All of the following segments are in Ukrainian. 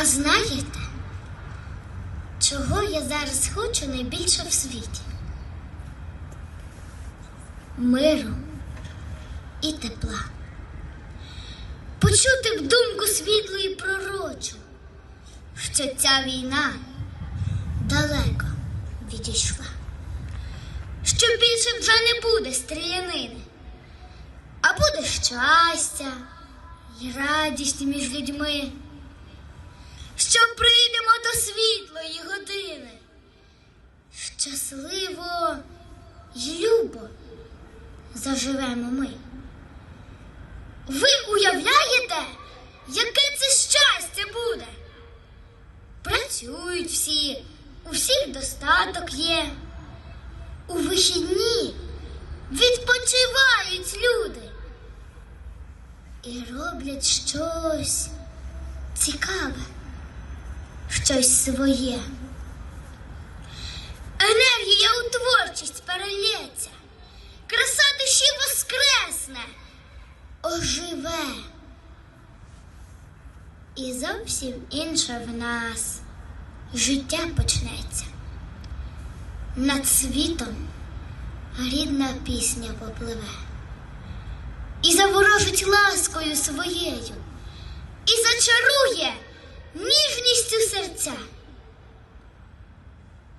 А знаєте, чого я зараз хочу найбільше в світі? Миру і тепла. Почути б думку світлу і пророчу, що ця війна далеко відійшла, що більше вже не буде стрілянини, а буде щастя і радість між людьми що прийдемо до світлої години. Щасливо й любо заживемо ми. Ви уявляєте, яке це щастя буде? Працюють всі, у всіх достаток є. У вихідні відпочивають люди і роблять щось цікаве щось своє. Енергія у творчість перелється, краса душі воскресне, оживе. І зовсім інше в нас життя почнеться. Над світом рідна пісня попливе і заворожить ласкою своєю, і зачарує ніжністю.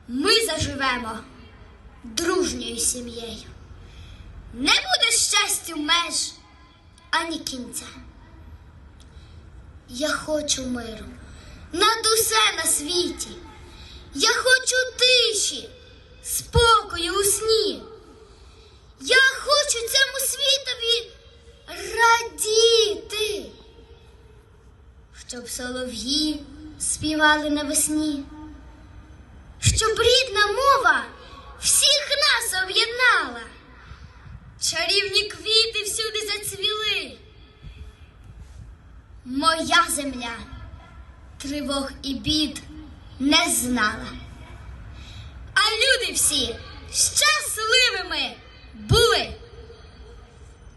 Ми заживемо дружньою сім'єю. Не буде щастю меж ані кінця. Я хочу миру над усе на світі. Я хочу тиші, спокою у сні. Я хочу цьому світові радіти щоб солов'ї співали навесні, щоб рідна мова всіх нас об'єднала, чарівні квіти всюди зацвіли. Моя земля тривог і бід не знала, а люди всі були.